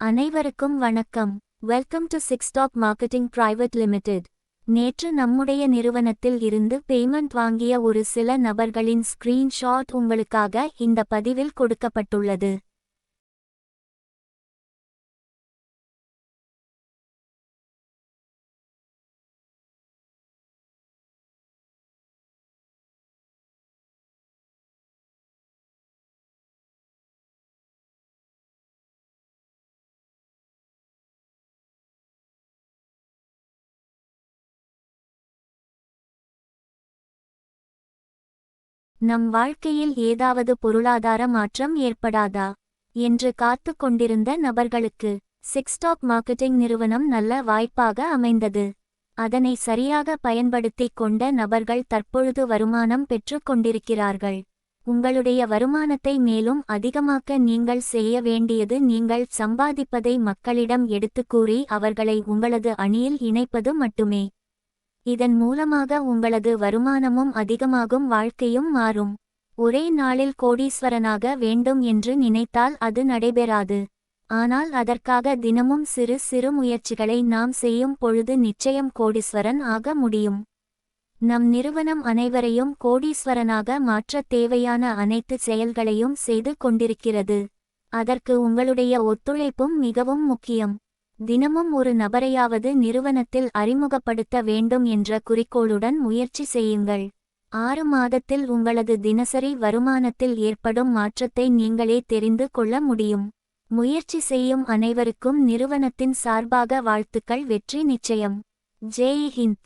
அனைவருக்கும் வணக்கம். Welcome to six top marketing private limited நேற்று நம்முடைய நிறுவனத்தில் இருந்து பேமெண்ட் வாங்கிய ஒரு சில நபர்களின் ஸ்கிரீன்ஷாட் உங்களுக்காக இந்த பதிவில் கொடுக்கப்பட்டுள்ளது. நம் வாழ்க்கையில் ஏதாவது பொருளாதார மாற்றம் ஏற்படாதா? என்று காத்து கொண்டிருந்த நபர்களுக்கு சிக்ஸ்டாக் மார்க்கெட்டிங் நிறுவனம் நல்ல வாய்ப்பாக அமைந்தது. அதனை சரியாக பயன்படுத்திக் கொண்ட நபர்கள் தற்பொழுது வருமானம் பெற்றுக் கொண்டிருக்கிறார்கள். உங்களுடைய வருமானத்தை மேலும் அதிகமாக்க நீங்கள் செய்ய வேண்டியது நீங்கள் சம்பாதிப்பதை மக்களிடம் எடுத்துக் கூறி அவர்களை உங்களது அணியில் இணைப்பது மட்டுமே. இதன் மூலமாக உங்களது வருமானமும் அதிகமாகும் வாழ்க்கையும் மாறும். ஒரே நாளில் கோடீஸ்வரனாக வேண்டும் என்று நினைத்தால் அது நடைபெறாது. ஆனால் அதற்காக தினமும் சிறு சிறு முயற்சிகளை நாம் செய்யும் பொழுது நிச்சயம் கோடீஸ்வரன் ஆக முடியும். நம் நிறுவனம் அனைவரையும் கோடீஸ்வரனாக மாற்றத் தேவையான அனைத்து செயல்களையும் செய்து கொண்டிருக்கிறது. அதற்கு உங்களுடைய ஒத்துழைப்பும் மிகவும் முக்கியம். தினமும் ஒரு நபரையாவது நிறுவனத்தில் அறிமுகப்படுத்த வேண்டும் என்ற குறிக்கோளுடன் முயற்சி செய்யுங்கள். ஆறு மாதத்தில் உங்களது தினசரி வருமானத்தில் ஏற்படும் மாற்றத்தை நீங்களே தெரிந்து கொள்ள முடியும். முயற்சி செய்யும் அனைவருக்கும் நிறுவனத்தின் சார்பாக வாழ்த்துக்கள் வெற்றி நிச்சயம். ஜெய் ஹிந்த்.